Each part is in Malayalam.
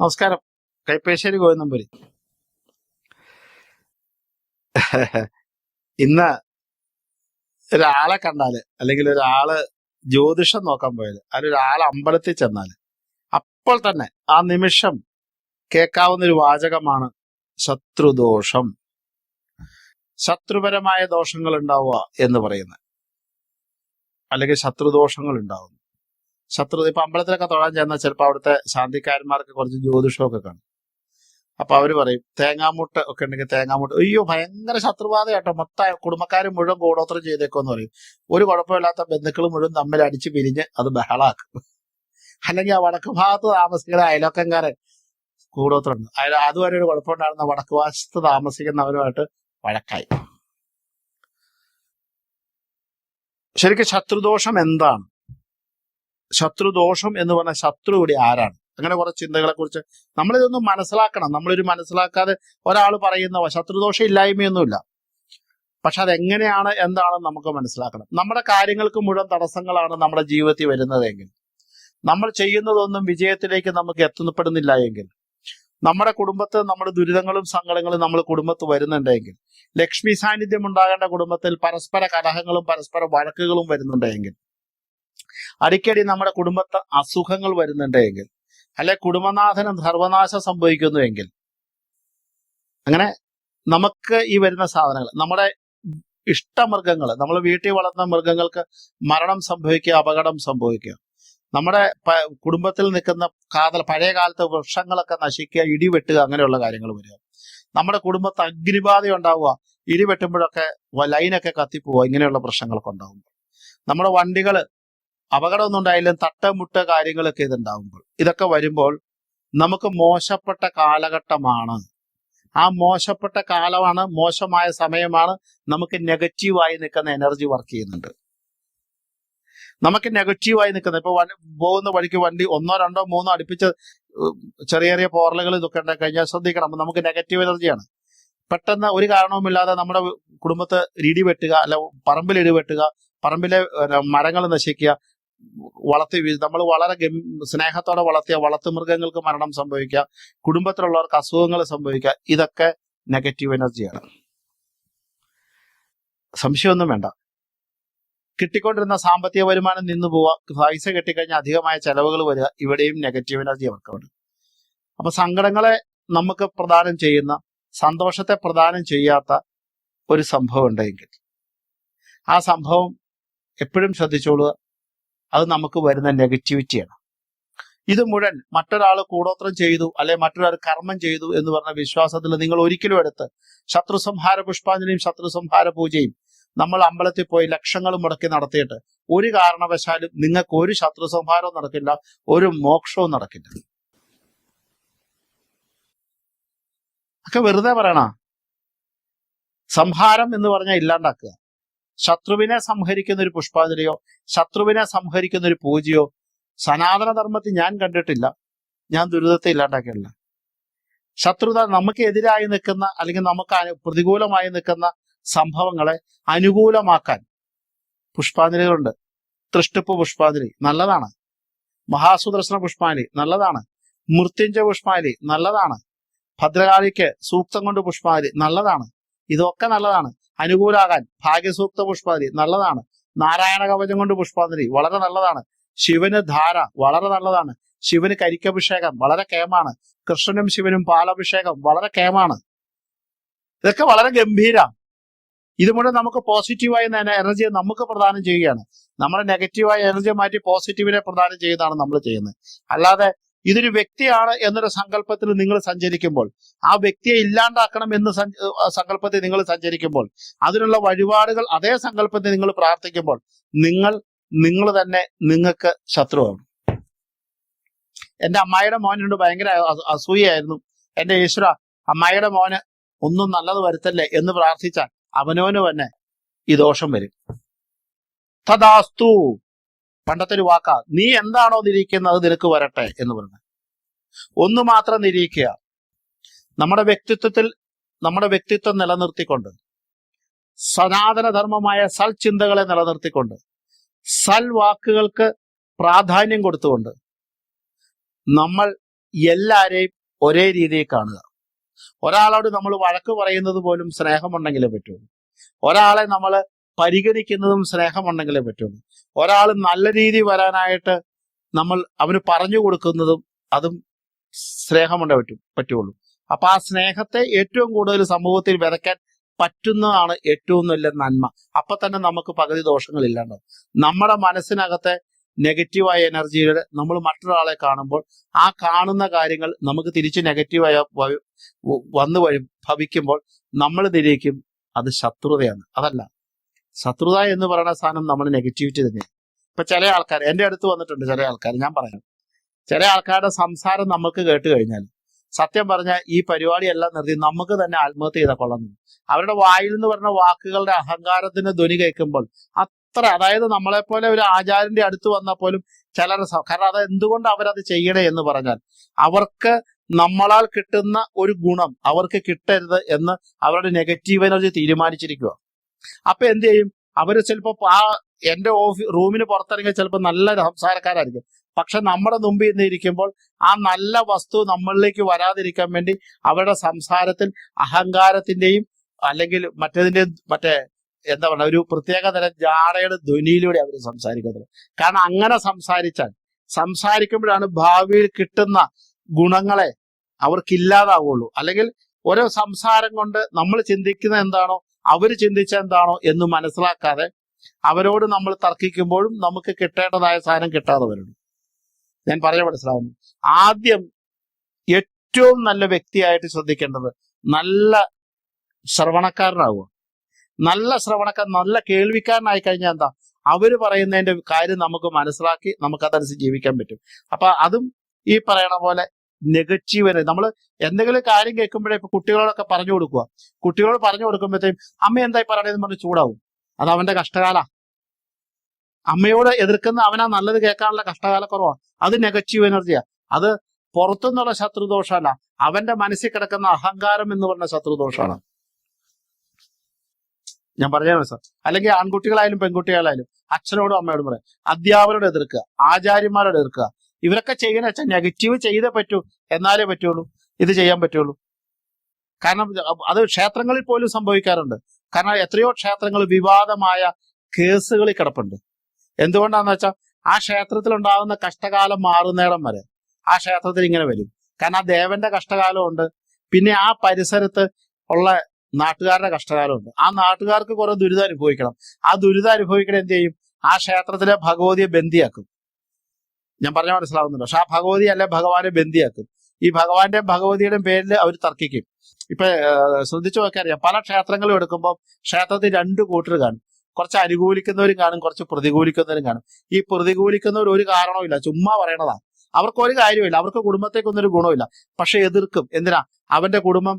നമസ്കാരം. കൈപ്പേശ്ശേരി ഗോവിന്ദമ്പുരി. ഇന്ന് ഒരാളെ കണ്ടാൽ അല്ലെങ്കിൽ ഒരാൾ ജ്യോതിഷം നോക്കാൻ പോയാൽ അല്ലെങ്കിൽ ഒരാൾ അമ്പലത്തിൽ ചെന്നാൽ അപ്പോൾ തന്നെ ആ നിമിഷം കേൾക്കാവുന്ന ഒരു വാചകമാണ് ശത്രുദോഷം. ശത്രുപരമായ ദോഷങ്ങൾ ഉണ്ടാവുക എന്ന് പറയുന്നത്. അല്ലെങ്കിൽ ശത്രുദോഷങ്ങൾ ഉണ്ടാവുന്നു ശത്രു ഇപ്പൊ അമ്പലത്തിലൊക്കെ തൊഴാൻ ചെന്നാൽ ചിലപ്പോൾ അവിടുത്തെ ശാന്തിക്കാരന്മാർക്ക് കുറച്ച് ജ്യോതിഷമൊക്കെ കാണും. അപ്പൊ അവർ പറയും തേങ്ങാമുട്ട് ഒക്കെ ഉണ്ടെങ്കിൽ തേങ്ങാമുട്ട്. അയ്യോ ഭയങ്കര ശത്രുബാധ കേട്ടോ മൊത്തം കുടുംബക്കാരും മുഴുവൻ കൂടോത്രം ചെയ്തേക്കോന്ന് പറയും. ഒരു കുഴപ്പമില്ലാത്ത ബന്ധുക്കൾ മുഴുവൻ തമ്മിൽ അടിച്ച് പിരിഞ്ഞ് അത് ബഹളാക്കും. അല്ലെങ്കിൽ ആ വടക്ക് ഭാഗത്ത് താമസിക്കുന്ന അയലോക്കംകാരൻ കൂടോത്രമുണ്ട് അയൽ അതുവരെ ഒരു കുഴപ്പമുണ്ടായിരുന്ന വടക്ക് വശത്ത് താമസിക്കുന്നവരുമായിട്ട് വഴക്കായി. ശരിക്കും ശത്രുദോഷം എന്താണ്? ശത്രുദോഷം എന്ന് പറഞ്ഞ ശത്രു ഇവിടെ ആരാണ്? അങ്ങനെ കുറെ ചിന്തകളെ കുറിച്ച് നമ്മളിതൊന്നും മനസ്സിലാക്കണം. നമ്മളൊരു മനസ്സിലാക്കാതെ ഒരാൾ പറയുന്ന ശത്രുദോഷം ഇല്ലായ്മയൊന്നുമില്ല. പക്ഷെ അതെങ്ങനെയാണ് എന്താണെന്ന് നമുക്ക് മനസ്സിലാക്കണം. നമ്മുടെ കാര്യങ്ങൾക്ക് മുഴുവൻ തടസ്സങ്ങളാണ് നമ്മുടെ ജീവിതത്തിൽ വരുന്നതെങ്കിൽ. നമ്മൾ ചെയ്യുന്നതൊന്നും വിജയത്തിലേക്ക് നമുക്ക് എത്തപ്പെടുന്നില്ല എങ്കിൽ. നമ്മുടെ കുടുംബത്ത് നമ്മുടെ ദുരിതങ്ങളും സങ്കടങ്ങളും നമ്മൾ കുടുംബത്ത് വരുന്നുണ്ടെങ്കിൽ. ലക്ഷ്മി സാന്നിധ്യം ഉണ്ടാകേണ്ട കുടുംബത്തിൽ പരസ്പര കലഹങ്ങളും പരസ്പര വഴക്കുകളും വരുന്നുണ്ടെങ്കിൽ. അടിക്കടി നമ്മുടെ കുടുംബത്തെ അസുഖങ്ങൾ വരുന്നുണ്ടെങ്കിൽ അല്ലെ കുടുംബനാഥനും സർവനാശം സംഭവിക്കുന്നുവെങ്കിൽ അങ്ങനെ നമുക്ക് ഈ വരുന്ന സാധനങ്ങൾ നമ്മുടെ ഇഷ്ടമൃഗങ്ങൾ നമ്മൾ വീട്ടിൽ വളർത്തുന്ന മൃഗങ്ങൾക്ക് മരണം സംഭവിക്കുക അപകടം സംഭവിക്കുക നമ്മുടെ കുടുംബത്തിൽ നിൽക്കുന്ന കാതൽ പഴയ കാലത്തെ വൃക്ഷങ്ങളൊക്കെ നശിക്കുക ഇടിവെട്ടുക അങ്ങനെയുള്ള കാര്യങ്ങൾ വരിക. നമ്മുടെ കുടുംബത്ത് അഗ്നിബാധ ഉണ്ടാവുക ഇടി വെട്ടുമ്പോഴൊക്കെ വ- ലൈനൊക്കെ കത്തിപ്പോവുക ഇങ്ങനെയുള്ള പ്രശ്നങ്ങളൊക്കെ ഉണ്ടാവും നമ്മുടെ വണ്ടികൾ അപകടമൊന്നും ഉണ്ടായാലും തട്ടമുട്ട കാര്യങ്ങളൊക്കെ ഇതുണ്ടാവുമ്പോൾ. ഇതൊക്കെ വരുമ്പോൾ നമുക്ക് മോശപ്പെട്ട കാലഘട്ടമാണ്. ആ മോശപ്പെട്ട കാലമാണ് മോശമായ സമയമാണ് നമുക്ക് നെഗറ്റീവായി നിൽക്കുന്ന എനർജി വർക്ക് ചെയ്യുന്നുണ്ട്. നമുക്ക് നെഗറ്റീവായി നിൽക്കുന്നത് ഇപ്പൊ വണ്ടി- പോകുന്ന വഴിക്ക് വണ്ടി ഒന്നോ രണ്ടോ മൂന്നോ അടുപ്പിച്ച് ചെറിയ ചെറിയ പോറലുകൾ ഇതൊക്കെ ഉണ്ടായി കഴിഞ്ഞാൽ ശ്രദ്ധിക്കണം. നമുക്ക് നെഗറ്റീവ് എനർജിയാണ്. പെട്ടെന്ന് ഒരു കാരണവുമില്ലാതെ നമ്മുടെ കുടുംബത്തെ ഇടി വെട്ടുക അല്ല പറമ്പിൽ ഇടി വെട്ടുക പറമ്പിലെ മരങ്ങൾ നശിക്കുക വളർത്തി നമ്മൾ വളരെ സ്നേഹത്തോടെ വളർത്തിയ വളർത്തു മൃഗങ്ങൾക്ക് മരണം സംഭവിക്കുക കുടുംബത്തിലുള്ളവർക്ക് അസുഖങ്ങൾ സംഭവിക്കുക ഇതൊക്കെ നെഗറ്റീവ് എനർജിയാണ് സംശയമൊന്നും വേണ്ട. കിട്ടിക്കൊണ്ടിരുന്ന സാമ്പത്തിക വരുമാനം നിന്നു പോവുക പൈസ കിട്ടിക്കഴിഞ്ഞാൽ അധികമായ ചെലവുകൾ വരിക ഇവിടെയും നെഗറ്റീവ് എനർജി അവർക്കുണ്ട് അപ്പൊ സങ്കടങ്ങളെ നമുക്ക് പ്രദാനം ചെയ്യുന്ന സന്തോഷത്തെ പ്രദാനം ചെയ്യാത്ത ഒരു സംഭവം ഉണ്ടെങ്കിൽ ആ സംഭവം എപ്പോഴും ശ്രദ്ധിച്ചോളുക. അത് നമുക്ക് വരുന്ന നെഗറ്റിവിറ്റിയാണ് ഇത് മുഴുവൻ മറ്റൊരാൾ കൂടോത്രം ചെയ്തു അല്ലെ മറ്റൊരാൾ കർമ്മം ചെയ്തു എന്ന് പറഞ്ഞ വിശ്വാസത്തിൽ നിങ്ങൾ ഒരിക്കലും എടുത്ത് ശത്രു സംഹാര പുഷ്പാഞ്ജലിയും ശത്രു സംഹാര പൂജയും നമ്മൾ അമ്പലത്തിൽ പോയി ലക്ഷങ്ങൾ മുടക്കി നടത്തിയിട്ട് ഒരു കാരണവശാലും നിങ്ങൾക്ക് ഒരു ശത്രു സംഹാരവും നടക്കില്ല ഒരു മോക്ഷവും നടക്കില്ല. ഒക്കെ വെറുതെ പറയണ? സംഹാരം എന്ന് പറഞ്ഞാൽ ഇല്ലാണ്ടാക്കുക. ശത്രുവിനെ സംഹരിക്കുന്ന ഒരു പുഷ്പാഞ്ജലിയോ ശത്രുവിനെ സംഹരിക്കുന്ന ഒരു പൂജയോ സനാതന ധർമ്മത്തിൽ ഞാൻ കണ്ടിട്ടില്ല. ഞാൻ ദുരിതത്തെ ഇല്ലാണ്ടാക്കിയിട്ടില്ല ശത്രുത നമുക്ക് എതിരായി നിൽക്കുന്ന അല്ലെങ്കിൽ നമുക്ക് പ്രതികൂലമായി നിൽക്കുന്ന സംഭവങ്ങളെ അനുകൂലമാക്കാൻ പുഷ്പാഞ്ജലികളുണ്ട്. തൃഷ്ടിപ്പ് പുഷ്പാഞ്ജലി നല്ലതാണ്. മഹാസുദർശന പുഷ്പാഞ്ജലി നല്ലതാണ്. മൃത്യുഞ്ജ പുഷ്പാഞ്ജലി നല്ലതാണ്. ഭദ്രകാളിക്ക് സൂക്തം കൊണ്ട് പുഷ്പാഞ്ജലി നല്ലതാണ്. ഇതൊക്കെ നല്ലതാണ്. അനുകൂലാകാൻ ഭാഗ്യസൂക്ത പുഷ്പാഞ്ജലി നല്ലതാണ്. നാരായണ കവചം കൊണ്ട് പുഷ്പാഞ്ജലി വളരെ നല്ലതാണ്. ശിവന് ധാര വളരെ നല്ലതാണ്. ശിവന് കരിക്കഭിഷേകം വളരെ കേമാണ്. കൃഷ്ണനും ശിവനും പാലഭിഷേകം വളരെ കേമാണ്. ഇതൊക്കെ വളരെ ഗംഭീര ഇത് മുഴുവൻ നമുക്ക് പോസിറ്റീവായ എനർജി നമുക്ക് പ്രദാനം ചെയ്യുകയാണ്. നമ്മുടെ നെഗറ്റീവായ എനർജി മാറ്റി പോസിറ്റീവിനെ പ്രദാനം ചെയ്യുന്നതാണ് നമ്മൾ ചെയ്യുന്നത്. അല്ലാതെ ഇതൊരു വ്യക്തിയാണ് എന്നൊരു സങ്കല്പത്തിൽ നിങ്ങൾ സഞ്ചരിക്കുമ്പോൾ ആ വ്യക്തിയെ ഇല്ലാണ്ടാക്കണം എന്ന് സങ്കല്പത്തിൽ നിങ്ങൾ സഞ്ചരിക്കുമ്പോൾ അതിനുള്ള വഴിപാടുകൾ അതേ സങ്കല്പത്തിൽ നിങ്ങൾ പ്രാർത്ഥിക്കുമ്പോൾ നിങ്ങൾ നിങ്ങൾ തന്നെ നിങ്ങൾക്ക് ശത്രുവാണ് എന്റെ അമ്മായിയുടെ മോനോട് ഭയങ്കര അസൂയായിരുന്നു എന്റെ ഈശ്വര അമ്മായിയുടെ മോന് ഒന്നും നല്ലത് വരുത്തല്ലേ എന്ന് പ്രാർത്ഥിച്ചാൽ അവനോന് തന്നെ ഈ ദോഷം വരും. തദാസ്തു. പണ്ടത്തെ ഒരു വാക്കാ നീ എന്താണോ നിരീക്കുന്നത് നിനക്ക് വരട്ടെ എന്ന് പറഞ്ഞു ഒന്ന് മാത്രം നിരീക്കുക നമ്മുടെ വ്യക്തിത്വത്തിൽ നമ്മുടെ വ്യക്തിത്വം നിലനിർത്തിക്കൊണ്ട് സനാതനധർമ്മമായ സൽ ചിന്തകളെ നിലനിർത്തിക്കൊണ്ട് സൽ വാക്കുകൾക്ക് പ്രാധാന്യം കൊടുത്തുകൊണ്ട് നമ്മൾ എല്ലാരെയും ഒരേ രീതിയിൽ കാണുക. ഒരാളോട് നമ്മൾ വഴക്ക് പറയുന്നത് പോലും സ്നേഹമുണ്ടെങ്കിലേ പറ്റുള്ളൂ ഒരാളെ നമ്മൾ പരിഗണിക്കുന്നതും സ്നേഹമുണ്ടെങ്കിലേ പറ്റുള്ളൂ. ഒരാൾ നല്ല രീതി വരാനായിട്ട് നമ്മൾ അവന് പറഞ്ഞു കൊടുക്കുന്നതും അതും സ്നേഹമുണ്ടേ പറ്റും പറ്റുള്ളൂ. അപ്പൊ ആ സ്നേഹത്തെ ഏറ്റവും കൂടുതൽ സമൂഹത്തിൽ വിതയ്ക്കാൻ പറ്റുന്നതാണ് ഏറ്റവും നല്ല നന്മ. അപ്പൊ തന്നെ നമുക്ക് പകുതി ദോഷങ്ങൾ ഇല്ലാണ്ടാവും നമ്മുടെ മനസ്സിനകത്തെ നെഗറ്റീവായ എനർജിയുടെ നമ്മൾ മറ്റൊരാളെ കാണുമ്പോൾ ആ കാണുന്ന കാര്യങ്ങൾ നമുക്ക് തിരിച്ച് നെഗറ്റീവായ വന്നു വഴി ഭവിക്കുമ്പോൾ നമ്മൾ തിരിക്കും അത് ശത്രുതയാണ്. അതല്ല ശത്രുത എന്ന് പറയുന്ന സാധനം നമ്മൾ നെഗറ്റിവിറ്റി തന്നെയാണ് ഇപ്പൊ ചില ആൾക്കാർ എന്റെ അടുത്ത് വന്നിട്ടുണ്ട് ചില ആൾക്കാർ ഞാൻ പറയാം. ചില ആൾക്കാരുടെ സംസാരം നമുക്ക് കേട്ട് കഴിഞ്ഞാൽ സത്യം പറഞ്ഞാൽ ഈ പരിപാടിയെല്ലാം നിർത്തി നമുക്ക് തന്നെ ആത്മഹത്യ ചെയ്ത കൊള്ളുന്നു അവരുടെ വായിൽ നിന്ന് പറഞ്ഞ വാക്കുകളുടെ അഹങ്കാരത്തിന്റെ ധ്വനി കേൾക്കുമ്പോൾ അത്ര അതായത് നമ്മളെ പോലെ ഒരു ആചാര്യന്റെ അടുത്ത് വന്നാൽ പോലും ചിലർ കാരണം അത് എന്തുകൊണ്ട് അവരത് ചെയ്യണേ എന്ന് പറഞ്ഞാൽ അവർക്ക് നമ്മളാൽ കിട്ടുന്ന ഒരു ഗുണം അവർക്ക് കിട്ടരുത് എന്ന് അവരുടെ നെഗറ്റീവ് എനർജി തീരുമാനിച്ചിരിക്കുക അപ്പൊ എന്ത് ചെയ്യും? അവർ ചിലപ്പോ ആ എന്റെ ഓഫീ റൂമിന് പുറത്തിറങ്ങിയ ചിലപ്പോൾ നല്ല സംസാരക്കാരായിരിക്കും. പക്ഷെ നമ്മുടെ മുമ്പിൽ നിന്ന് ഇരിക്കുമ്പോൾ ആ നല്ല വസ്തു നമ്മളിലേക്ക് വരാതിരിക്കാൻ വേണ്ടി അവരുടെ സംസാരത്തിൽ അഹങ്കാരത്തിന്റെയും അല്ലെങ്കിൽ മറ്റേതിന്റെ മറ്റേ എന്താ പറയുക ഒരു പ്രത്യേക തരം ജാടയുടെ ധ്വനിയിലൂടെ അവർ സംസാരിക്കുന്നത്. കാരണം അങ്ങനെ സംസാരിച്ചാൽ സംസാരിക്കുമ്പോഴാണ് ഭാവിയിൽ കിട്ടുന്ന ഗുണങ്ങളെ അവർക്കില്ലാതാവുള്ളൂ. അല്ലെങ്കിൽ ഓരോ സംസാരം കൊണ്ട് നമ്മൾ ചിന്തിക്കുന്ന എന്താണോ അവർ ചിന്തിച്ച എന്താണോ എന്ന് മനസ്സിലാക്കാതെ അവരോട് നമ്മൾ തർക്കിക്കുമ്പോഴും നമുക്ക് കിട്ടേണ്ടതായ സാധനം കിട്ടാതെ വരുന്നു. ഞാൻ പറഞ്ഞ മനസ്സിലാവുന്നു. ആദ്യം ഏറ്റവും നല്ല വ്യക്തിയായിട്ട് ശ്രദ്ധിക്കേണ്ടത് നല്ല ശ്രവണക്കാരനാവുക. നല്ല ശ്രവണക്കാർ നല്ല കേൾവിക്കാരനായി കഴിഞ്ഞാൽ എന്താ? അവർ പറയുന്നതിന്റെ കാര്യം നമുക്ക് മനസ്സിലാക്കി നമുക്കതനുസരിച്ച് ജീവിക്കാൻ പറ്റും. അപ്പൊ അതും ഈ പറയണ പോലെ നെഗറ്റീവ് നമ്മൾ എന്തെങ്കിലും കാര്യം കേൾക്കുമ്പോഴേ ഇപ്പൊ കുട്ടികളോടൊക്കെ പറഞ്ഞു കൊടുക്കുക. കുട്ടികളോട് പറഞ്ഞു കൊടുക്കുമ്പോഴത്തേക്കും അമ്മ എന്തായി പറയണതെന്ന് പറഞ്ഞ് ചൂടാവും. അത് അവന്റെ കഷ്ടകാല. അമ്മയോട് എതിർക്കുന്ന അവനാ നല്ലത് കേൾക്കാനുള്ള കഷ്ടകാല കുറവാ. അത് നെഗറ്റീവ് എനർജിയാ അത് പുറത്തുനിന്നുള്ള ശത്രുദോഷമല്ല. അവന്റെ മനസ്സിൽ കിടക്കുന്ന അഹങ്കാരം എന്ന് പറഞ്ഞ ശത്രുദോഷമാണ്. ഞാൻ പറഞ്ഞ സാർ. അല്ലെങ്കിൽ ആൺകുട്ടികളായാലും പെൺകുട്ടികളായാലും അച്ഛനോടും അമ്മയോടും പറയാം. അധ്യാപകരോട് എതിർക്കുക. ആചാര്യന്മാരോട് എതിർക്കുക. ഇവരൊക്കെ ചെയ്യണ വെച്ചാൽ നെഗറ്റീവ് ചെയ്തേ പറ്റൂ എന്നാലേ പറ്റുള്ളൂ ഇത് ചെയ്യാൻ പറ്റുള്ളൂ. കാരണം അത് ക്ഷേത്രങ്ങളിൽ പോലും സംഭവിക്കാറുണ്ട്. കാരണം എത്രയോ ക്ഷേത്രങ്ങൾ വിവാദമായ കേസുകളിൽ കിടപ്പുണ്ട്. എന്തുകൊണ്ടാന്ന് വെച്ചാൽ ആ ക്ഷേത്രത്തിൽ ഉണ്ടാകുന്ന കഷ്ടകാലം മാറുന്നേടം വരെ ആ ക്ഷേത്രത്തിൽ ഇങ്ങനെ വരും. കാരണം ആ ദേവന്റെ കഷ്ടകാലമുണ്ട് പിന്നെ ആ പരിസരത്ത് ഉള്ള നാട്ടുകാരുടെ കഷ്ടകാലമുണ്ട് ആ നാട്ടുകാർക്ക് കുറെ ദുരിതം അനുഭവിക്കണം. ആ ദുരിതം അനുഭവിക്കണം എന്ത് ചെയ്യും? ആ ക്ഷേത്രത്തിലെ ഭഗവതിയെ ബന്ദിയാക്കും. ഞാൻ പറഞ്ഞ മനസ്സിലാവുന്നുണ്ട്. പക്ഷെ ആ ഭഗവതി അല്ലെ ഭഗവാനെ ബന്ധിയാക്കും. ഈ ഭഗവാന്റെയും ഭഗവതിയുടെയും പേരിൽ അവർ തർക്കിക്കും. ഇപ്പൊ ശ്രദ്ധിച്ചു നോക്കാൻ അറിയാം. പല ക്ഷേത്രങ്ങളും എടുക്കുമ്പോൾ ക്ഷേത്രത്തിൽ രണ്ട് കൂട്ടർ കാണും. കുറച്ച് അനുകൂലിക്കുന്നവരും കാണും കുറച്ച് പ്രതികൂലിക്കുന്നവരും കാണും. ഈ പ്രതികൂലിക്കുന്നവർ ഒരു കാരണവുമില്ല ചുമ്മാ പറയണതാ അവർക്ക് ഒരു കാര്യമില്ല അവർക്ക് കുടുംബത്തേക്കൊന്നും ഒരു ഗുണമില്ല പക്ഷെ എതിർക്കും. എന്തിനാ? അവന്റെ കുടുംബം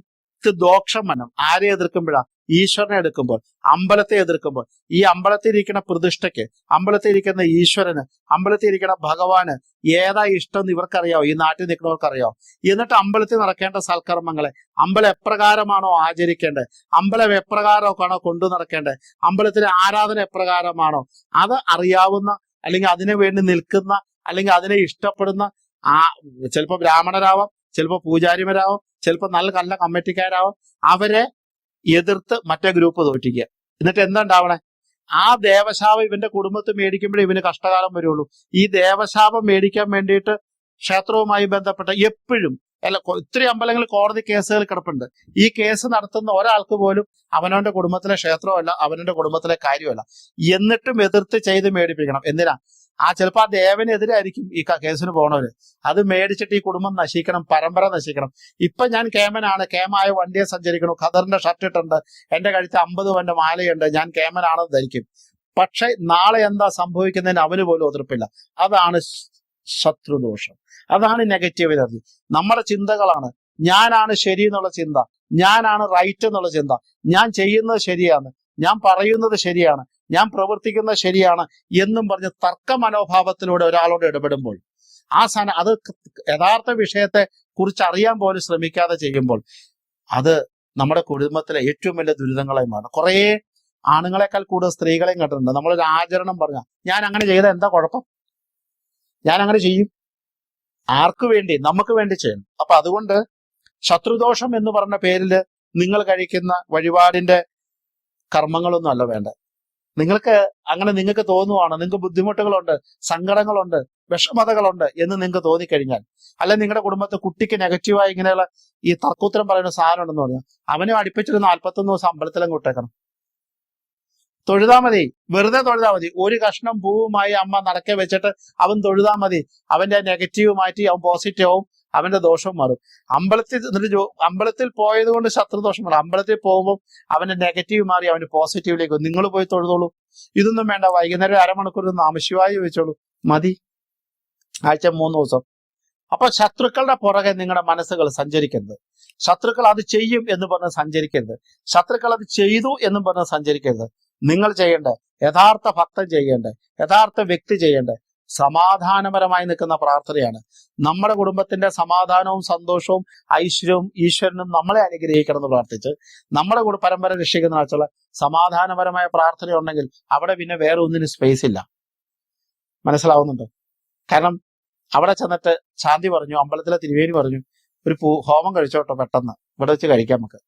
ദോഷം വനം ആരെ എതിർക്കുമ്പോഴാ? ഈശ്വരനെ എടുക്കുമ്പോൾ അമ്പലത്തെ എതിർക്കുമ്പോൾ ഈ അമ്പലത്തിൽ ഇരിക്കുന്ന പ്രതിഷ്ഠയ്ക്ക് അമ്പലത്തിൽ ഇരിക്കുന്ന ഈശ്വരന് അമ്പലത്തിൽ ഇരിക്കുന്ന ഭഗവാന് ഏതാ ഇഷ്ടം എന്ന് ഇവർക്കറിയാവോ? ഈ നാട്ടിൽ നിൽക്കുന്നവർക്കറിയാവോ? എന്നിട്ട് അമ്പലത്തിൽ നടക്കേണ്ട സൽക്കർമ്മങ്ങളെ അമ്പലം എപ്രകാരമാണോ ആചരിക്കേണ്ടത്? അമ്പലം എപ്രകാരമൊക്കെയാണോ കൊണ്ടു നടക്കേണ്ടത്? അമ്പലത്തിലെ ആരാധന എപ്രകാരമാണോ? അത് അറിയാവുന്ന അല്ലെങ്കിൽ അതിനു വേണ്ടി നിൽക്കുന്ന അല്ലെങ്കിൽ അതിനെ ഇഷ്ടപ്പെടുന്ന ആ ചിലപ്പോൾ ബ്രാഹ്മണരാവാം ചിലപ്പോൾ പൂജാരിമാരാവും ചിലപ്പോൾ നല്ല നല്ല കമ്മിറ്റിക്കാരാവാം അവരെ എതിർത്ത് മറ്റേ ഗ്രൂപ്പ് തോറ്റിക്കുക. എന്നിട്ട് എന്താണ്ടാവണേ? ആ ദേവശാപം ഇവന്റെ കുടുംബത്തെ മേടിക്കുമ്പോഴേ ഇവന് കഷ്ടകാലം വരുള്ളൂ. ഈ ദേവശാപം മേടിക്കാൻ വേണ്ടിയിട്ട് ക്ഷേത്രവുമായി ബന്ധപ്പെട്ട എപ്പോഴും അല്ല ഒത്തിരി അമ്പലങ്ങളിൽ കോടതി കേസുകൾ കിടപ്പുണ്ട്. ഈ കേസ് നടത്തുന്ന ഒരാൾക്ക് പോലും അവനവന്റെ കുടുംബത്തിലെ ക്ഷേത്രമല്ല അവനവന്റെ കുടുംബത്തിലെ കാര്യമല്ല. എന്നിട്ടും എതിർത്ത് ചെയ്ത് മേടിപ്പിക്കണം. എന്തിനാ? ആ ചിലപ്പോൾ ആ ദേവനെതിരായിരിക്കും ഈ കേസിന് പോണവര്. അത് മേടിച്ചിട്ട് ഈ കുടുംബം നശിക്കണം പരമ്പര നശിക്കണം. ഇപ്പൊ ഞാൻ കേമനാണ്. കേമായ വണ്ടിയെ സഞ്ചരിക്കണം ഖദറിന്റെ ഷർട്ട് ഇട്ടുണ്ട്. എന്റെ കഴുത്ത് അമ്പത് വന്റെ മാലയുണ്ട്. ഞാൻ കേമനാണെന്ന് ധരിക്കും. പക്ഷെ നാളെ എന്താ സംഭവിക്കുന്നതിന് അവന് പോലും ഒതിർപ്പില്ല അതാണ് ശത്രുദോഷം. അതാണ് നെഗറ്റീവ് എനർജി നമ്മുടെ ചിന്തകളാണ്. ഞാനാണ് ശരി എന്നുള്ള ചിന്ത. ഞാനാണ് റൈറ്റ് എന്നുള്ള ചിന്ത. ഞാൻ ചെയ്യുന്നത് ശരിയാണ്. ഞാൻ പറയുന്നത് ശരിയാണ്. ഞാൻ പ്രവർത്തിക്കുന്നത് ശരിയാണ് എന്നും പറഞ്ഞ് തർക്ക മനോഭാവത്തിലൂടെ ഒരാളോട് ഇടപെടുമ്പോൾ. ആ സാധനം അത് യഥാർത്ഥ വിഷയത്തെ കുറിച്ച് അറിയാൻ പോലും ശ്രമിക്കാതെ ചെയ്യുമ്പോൾ അത് നമ്മുടെ കുടുംബത്തിലെ ഏറ്റവും വലിയ ദുരിതങ്ങളായി മാറും. കുറേ ആണുങ്ങളെക്കാൾ കൂടുതൽ സ്ത്രീകളെയും കണ്ടിട്ടുണ്ട്. നമ്മളൊരു ആചരണം പറഞ്ഞ ഞാൻ അങ്ങനെ ചെയ്ത എന്താ കുഴപ്പം? ഞാൻ അങ്ങനെ ചെയ്യും. ആർക്കു വേണ്ടി? നമുക്ക് വേണ്ടി ചെയ്യണം. അപ്പൊ അതുകൊണ്ട് ശത്രുദോഷം എന്ന് പറഞ്ഞ പേരിൽ നിങ്ങൾ കഴിക്കുന്ന വഴിപാടിന്റെ കർമ്മങ്ങളൊന്നും അല്ല വേണ്ട നിങ്ങൾക്ക് അങ്ങനെ നിങ്ങൾക്ക് തോന്നുവാണ് നിങ്ങൾക്ക് ബുദ്ധിമുട്ടുകളുണ്ട് സങ്കടങ്ങളുണ്ട് വിഷമതകളുണ്ട് എന്ന് നിങ്ങൾക്ക് തോന്നിക്കഴിഞ്ഞാൽ അല്ലെ നിങ്ങളുടെ കുടുംബത്തെ കുട്ടിക്ക് നെഗറ്റീവായി ഇങ്ങനെയുള്ള ഈ തർക്കോത്തരം പറയുന്ന സാധനം ഉണ്ടെന്ന് പറഞ്ഞാൽ അവനെ അടുപ്പിച്ചൊരു നാൽപ്പത്തൊന്ന് ദിവസം അമ്പലത്തിലും കൂട്ടേക്കണം തൊഴുതാ മതി വെറുതെ തൊഴുതാ മതി. ഒരു കഷ്ണം പൂവുമായി അമ്മ നടക്കെ വെച്ചിട്ട് അവൻ തൊഴുതാ മതി. അവന്റെ നെഗറ്റീവ് മാറ്റി അവൻ പോസിറ്റീവ് അവന്റെ ദോഷം മാറും. അമ്പലത്തിൽ എന്നിട്ട് അമ്പലത്തിൽ പോയത് കൊണ്ട് ശത്രുദോഷം മാറും. അമ്പലത്തിൽ പോകുമ്പോൾ അവന്റെ നെഗറ്റീവ് മാറി അവന് പോസിറ്റീവിലേക്ക് നിങ്ങൾ പോയി തൊഴുതോളൂ. ഇതൊന്നും വേണ്ട. വൈകുന്നേരം അരമണിക്കൂർ നാമശിവായി ചോദിച്ചോളൂ മതി. ആഴ്ച മൂന്ന് ദിവസം. അപ്പൊ ശത്രുക്കളുടെ പുറകെ നിങ്ങളുടെ മനസ്സുകൾ സഞ്ചരിക്കരുത്. ശത്രുക്കൾ അത് ചെയ്യും എന്ന് പറഞ്ഞ് സഞ്ചരിക്കരുത്. ശത്രുക്കൾ അത് ചെയ്തു എന്ന് പറഞ്ഞ് സഞ്ചരിക്കരുത്. നിങ്ങൾ ചെയ്യേണ്ട യഥാർത്ഥ ഭക്തം ചെയ്യേണ്ട യഥാർത്ഥ വ്യക്തി ചെയ്യേണ്ട സമാധാനപരമായി നിൽക്കുന്ന പ്രാർത്ഥനയാണ്. നമ്മുടെ കുടുംബത്തിന്റെ സമാധാനവും സന്തോഷവും ഐശ്വര്യവും ഈശ്വരനും നമ്മളെ അനുഗ്രഹിക്കണം എന്ന് പ്രാർത്ഥിച്ച് നമ്മുടെ പരമ്പര രക്ഷിക്കുന്ന ആഴ്ചയുള്ള സമാധാനപരമായ പ്രാർത്ഥന ഉണ്ടെങ്കിൽ അവിടെ പിന്നെ വേറെ ഒന്നിനും സ്പേസ് ഇല്ല. മനസ്സിലാവുന്നുണ്ടോ? കാരണം അവിടെ ചെന്നിട്ട് ശാന്തി പറഞ്ഞു അമ്പലത്തിലെ തിരുവേനി പറഞ്ഞു ഒരു പൂ ഹോമം കഴിച്ചോട്ടോ പെട്ടെന്ന്. ഇവിടെ വെച്ച് കഴിക്കാം നമുക്ക്.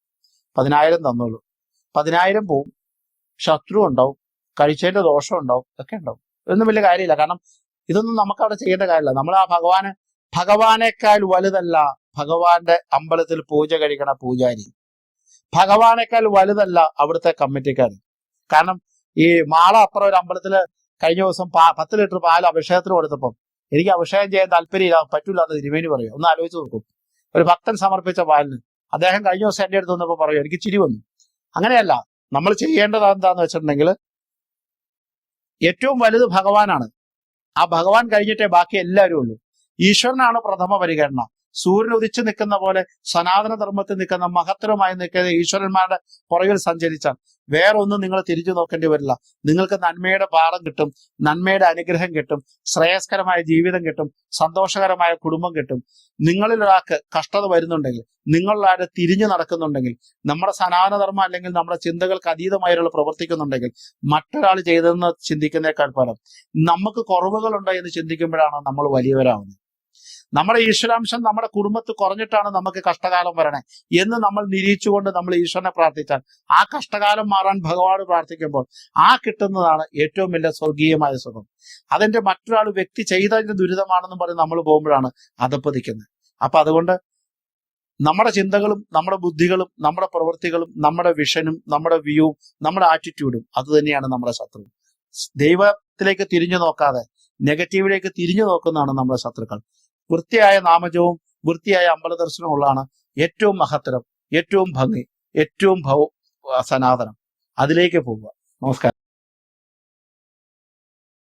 പതിനായിരം തന്നോളൂ. പതിനായിരം പോവും. ശത്രു ഉണ്ടാവും. കഴിച്ചതിന്റെ ദോഷം ഉണ്ടാവും. ഒക്കെ ഉണ്ടാവും. ഇതൊന്നും വലിയ കാര്യമില്ല. കാരണം ഇതൊന്നും നമുക്ക് അവിടെ ചെയ്യേണ്ട കാര്യമില്ല. നമ്മൾ ആ ഭഗവാന് ഭഗവാനേക്കാൾ വലുതല്ല ഭഗവാന്റെ അമ്പലത്തിൽ പൂജ കഴിക്കണ പൂജാരി. ഭഗവാനേക്കാൾ വലുതല്ല അവിടുത്തെ കമ്മിറ്റിക്കാർ കാരണം ഈ മാള അപ്പുറം ഒരു അമ്പലത്തിൽ കഴിഞ്ഞ ദിവസം പാ- പത്ത് ലിറ്റർ പാൽ അഭിഷേകത്തിന് കൊടുത്തപ്പം എനിക്ക് അഭിഷേകം ചെയ്യാൻ താല്പര്യമില്ല പറ്റൂല എന്ന് തിരുമേനി പറയും. ഒന്ന് ആലോചിച്ച് നോക്കും. ഒരു ഭക്തൻ സമർപ്പിച്ച പാലിന് അദ്ദേഹം കഴിഞ്ഞ ദിവസം എന്റെ അടുത്ത് വന്നപ്പോൾ പറയും എനിക്ക് ചിരി വന്നു. അങ്ങനെയല്ല. നമ്മൾ ചെയ്യേണ്ടത് എന്താന്ന് വെച്ചിട്ടുണ്ടെങ്കിൽ ഏറ്റവും വലുത് ഭഗവാനാണ്. ആ ഭഗവാൻ കഴിഞ്ഞിട്ടേ ബാക്കി എല്ലാവരും ഉള്ളൂ. ഈശ്വരനാണ് പ്രഥമ പരിഗണന സൂര്യൻ ഉദിച്ചു നിൽക്കുന്ന പോലെ സനാതന ധർമ്മത്തിൽ നിൽക്കുന്ന മഹത്തരമായി നിൽക്കുന്ന ഈശ്വരന്മാരുടെ പുറകിൽ സഞ്ചരിച്ചാൽ വേറൊന്നും നിങ്ങൾ തിരിച്ചു നോക്കേണ്ടി വരില്ല. നിങ്ങൾക്ക് നന്മയുടെ പാഠം കിട്ടും നന്മയുടെ അനുഗ്രഹം കിട്ടും ശ്രേയസ്കരമായ ജീവിതം കിട്ടും സന്തോഷകരമായ കുടുംബം കിട്ടും. നിങ്ങളിൽ ഒരാൾക്ക് കഷ്ടത വരുന്നുണ്ടെങ്കിൽ നിങ്ങളിലാരെ തിരിഞ്ഞു നടക്കുന്നുണ്ടെങ്കിൽ നമ്മുടെ സനാതനധർമ്മം അല്ലെങ്കിൽ നമ്മുടെ ചിന്തകൾക്ക് അതീതമായി പ്രവർത്തിക്കുന്നുണ്ടെങ്കിൽ മറ്റൊരാൾ ചെയ്തതെന്ന് ചിന്തിക്കുന്നേക്കാൾ ഫലം നമുക്ക് കുറവുകളുണ്ടോ എന്ന് ചിന്തിക്കുമ്പോഴാണ് നമ്മൾ വലിയവരാവുന്നത്. നമ്മുടെ ഈശ്വരാംശം നമ്മുടെ കുടുംബത്ത് കുറഞ്ഞിട്ടാണ് നമുക്ക് കഷ്ടകാലം വരണേ എന്ന് നമ്മൾ നിരീക്ഷിച്ചുകൊണ്ട് നമ്മൾ ഈശ്വരനെ പ്രാർത്ഥിച്ചാൽ ആ കഷ്ടകാലം മാറാൻ ഭഗവാൻ പ്രാർത്ഥിക്കുമ്പോൾ ആ കിട്ടുന്നതാണ് ഏറ്റവും വലിയ സ്വർഗീയമായ സുഖം. അതിന്റെ മറ്റൊരാൾ വ്യക്തി ചെയ്തതിന്റെ ദുരിതമാണെന്ന് പറഞ്ഞ് നമ്മൾ പോകുമ്പോഴാണ് അതപ്പതിക്കുന്നത് അപ്പൊ അതുകൊണ്ട് നമ്മുടെ ചിന്തകളും നമ്മുടെ ബുദ്ധികളും നമ്മുടെ പ്രവൃത്തികളും നമ്മുടെ വിഷനും നമ്മുടെ വ്യൂവും നമ്മുടെ ആറ്റിറ്റ്യൂഡും അതുതന്നെയാണ് നമ്മുടെ ശത്രു. ദൈവത്തിലേക്ക് തിരിഞ്ഞു നോക്കാതെ നെഗറ്റീവിലേക്ക് തിരിഞ്ഞു നോക്കുന്നതാണ് നമ്മുടെ ശത്രുക്കൾ. വൃത്തിയായ നാമജവും വൃത്തിയായ അമ്പല ദർശനവും ഏറ്റവും മഹത്തരം ഏറ്റവും ഭംഗി ഏറ്റവും ഭൗ സനാതനം. അതിലേക്ക് പോവുക. നമസ്കാരം.